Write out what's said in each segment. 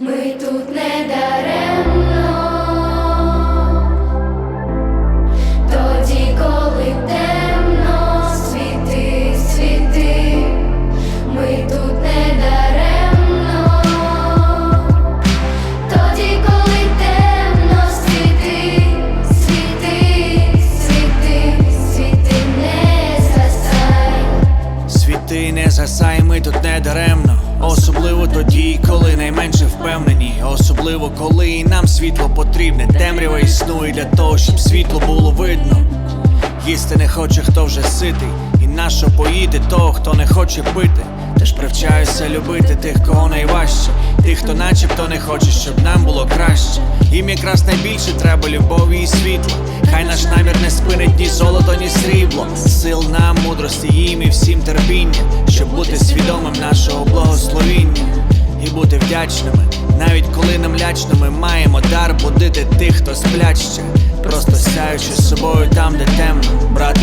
Ми тут не даремно, тоді, коли темно, світи, світи, ми тут не даремно, тоді, коли темно, світи, світи, світи, світи, не згасай. Світи не згасай, ми тут не даремно. Особливо тоді, коли особливо коли і нам світло потрібне. Темрява існує для того, щоб світло було видно. Їсти не хоче, хто вже ситий, і нащо поїти того, хто не хоче пити. Теж привчаюся любити тих, кого найважче, тих, хто начебто не хоче, щоб нам було краще. Їм якраз найбільше треба любові і світла. Хай наш намір не спинить ні золото, ні срібло. Сил нам, мудрості їм і всім терпіння, щоб бути свідомим нашого благословіння і бути вдячними, навіть коли нам лячно, ми маємо дар будити тих, хто сплять. Просто сяючи з собою там, де темно, братики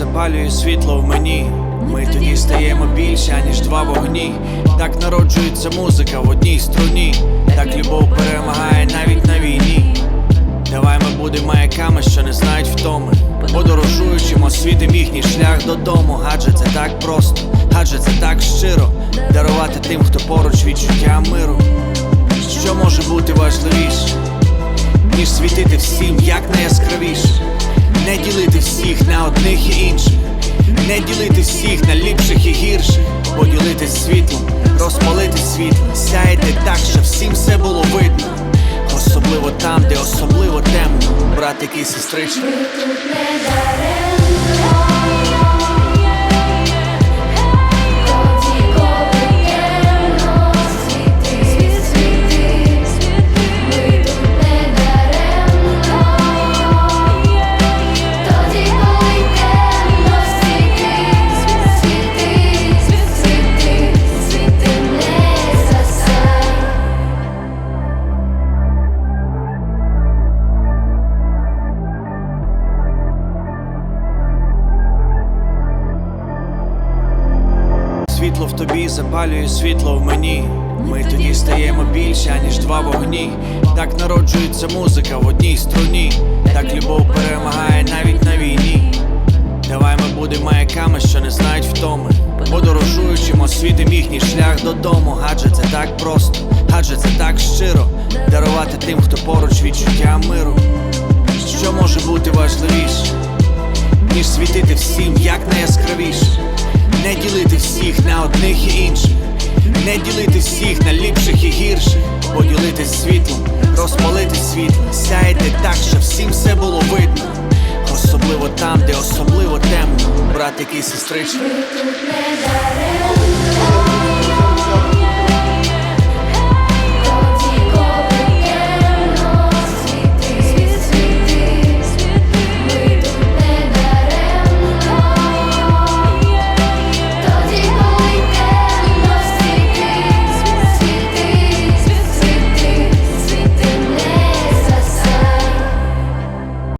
запалює світло в мені. Ми тоді стаємо більше, аніж два вогні. Так народжується музика в одній струні. Так любов перемагає навіть на війні. Давай ми будемо маяками, що не знають втоми. Подорожуючим освітим їхній шлях додому. Адже це так просто, адже це так щиро. Дарувати тим, хто поруч відчуття миру. Що може бути важливіше? ніж світити всім як найяскравіше, не ділити всіх на одних і інших, не ділити всіх на ліпших і гірших, поділитись світлом, розпалити світло, сяйте так, щоб всім все було видно. Особливо там, де особливо темно, братики і сестрички. Ми тут не даремно, запалює світло в мені. Ми тоді стаємо більше, аніж два вогні. Так народжується музика в одній струні. Так любов перемагає навіть на війні. Давай ми будемо маяками, що не знають втоми. Подорожуючим освітим їхній шлях додому. Адже це так просто, адже це так щиро. Дарувати тим, хто поруч відчуття миру. Що може бути важливіше? ніж світити всім як найяскравіше, не ділити всіх на одних і інших, не ділити всіх на ліпших і гірших, поділитись світлом, розпалити світло, сяйте так, щоб всім все було видно. Особливо там, де особливо темно, братики і сестрички.